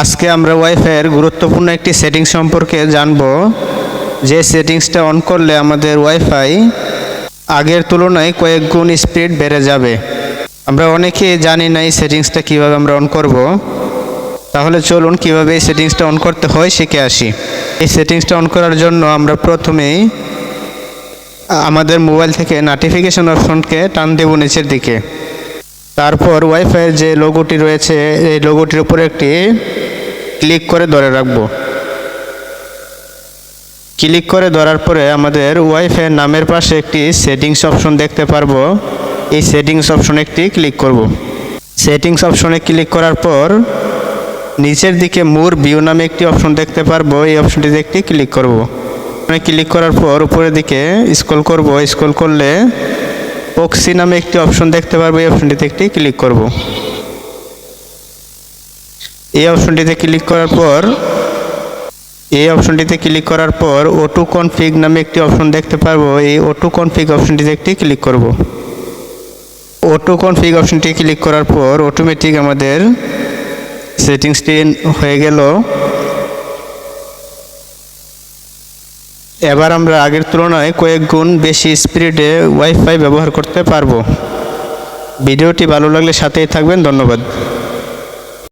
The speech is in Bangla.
আজকে আমরা ওয়াইফাইয়ের গুরুত্বপূর্ণ একটি সেটিংস সম্পর্কে জানব। যে সেটিংসটা অন করলে আমাদের ওয়াইফাই আগের তুলনায় কয়েক গুণ স্পিড বেড়ে যাবে। আমরা অনেকে জানি না এই সেটিংসটা কীভাবে আমরা অন করব। তাহলে চলুন কীভাবে এই সেটিংসটা অন করতে হয় শিখে আসি। এই সেটিংসটা অন করার জন্য আমরা প্রথমেই আমাদের মোবাইল থেকে নোটিফিকেশন অপশনকে টান দেব নিচের দিকে। তারপর ওয়াইফাইয়ের যে লোগোটি রয়েছে, এই লোগোটির উপরে একটি ক্লিক করে ধরে রাখব। ক্লিক করে ধরার পরে আমাদের ওয়াইফাই নামের পাশে একটি সেটিংস অপশন দেখতে পারব। এই সেটিংস অপশনে একটি ক্লিক করব। সেটিংস অপশনে ক্লিক করার পর নিচের দিকে মোর ভিউ নামে একটি অপশন দেখতে পারব। এই অপশনটিতে একটি ক্লিক করব। ক্লিক করার পর উপরের দিকে স্ক্রল করব। স্ক্রল করলে পক্সি নামে একটি অপশন দেখতে পারব। এই অপশনটিতে একটি ক্লিক করব। এই অপশনটিতে ক্লিক করার পর, এই অপশনটিতে ক্লিক করার পর ওটু কনফিগ নামে একটি অপশন দেখতে পারব। এই ওটু কনফিগ অপশনটিতে একটি ক্লিক করব। ওটু কনফিগ অপশনটি ক্লিক করার পর অটোমেটিক আমাদের সেটিংসটি হয়ে গেল। এবার আমরা আগের তুলনায় কয়েক গুণ বেশি স্পিডে ওয়াইফাই ব্যবহার করতে পারব। ভিডিওটি ভালো লাগলে সাথেই থাকবেন। ধন্যবাদ।